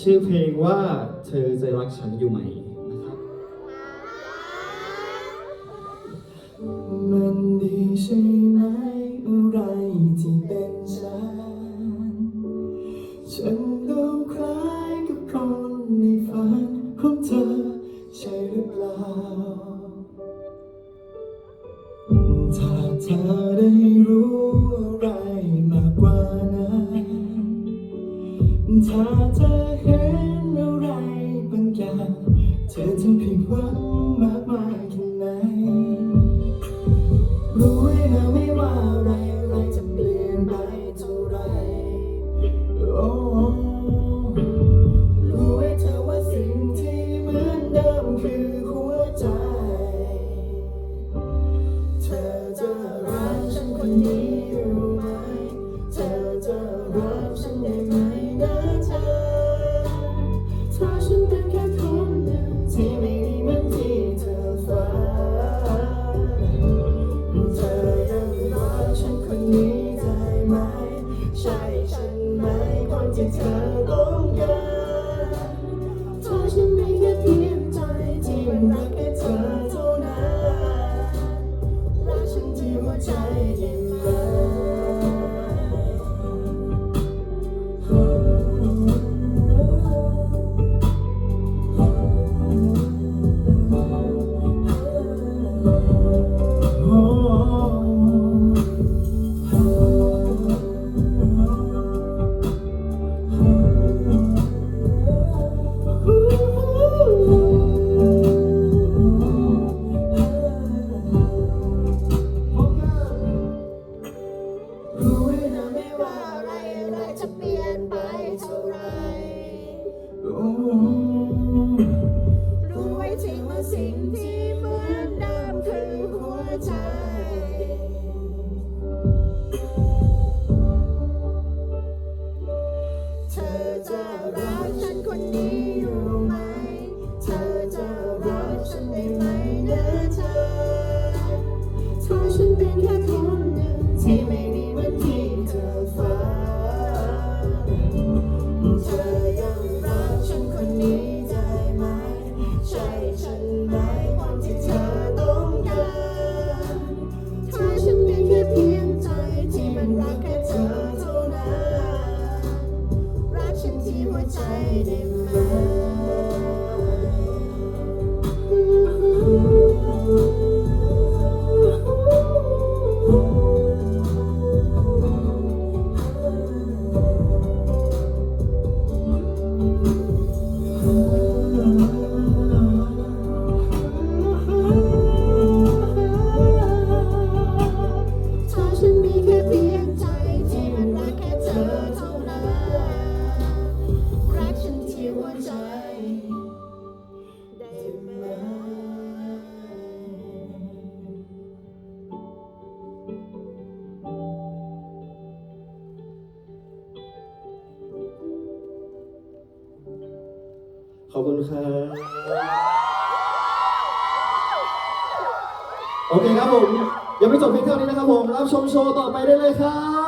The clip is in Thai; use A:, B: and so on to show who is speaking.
A: ชื่อเพลงว่าเธอจะรักฉันอยู่ไหมนะครับ
B: มันดีใช่ไหมอะไรที่เป็นฉัน ฉันดูคล้ายกับคนในฝันของเธอใช่หรือเปล่าถ้าเธอได้ ถ้าเธอเห็นอะไรบางอย่างเธอจะผิดหวัง ฉันคนนี้ได้ไหมใช่ฉันไหมคนที่เธอต้อง โอ้รู้ไว้จริงว่าสิ่งที่เหมือนเดิมคือหัวใจ เธอจะรักฉันคนนี้อยู่ไหม เธอจะรักฉันได้ไหมนะเธอถ้าฉันเป็นแค่ ที่
A: อบคุณครับโอเคครับผมยังไม่จบเพียงเท่านี้นะครับผม รับชมโชว์ต่อไปได้เลยครับ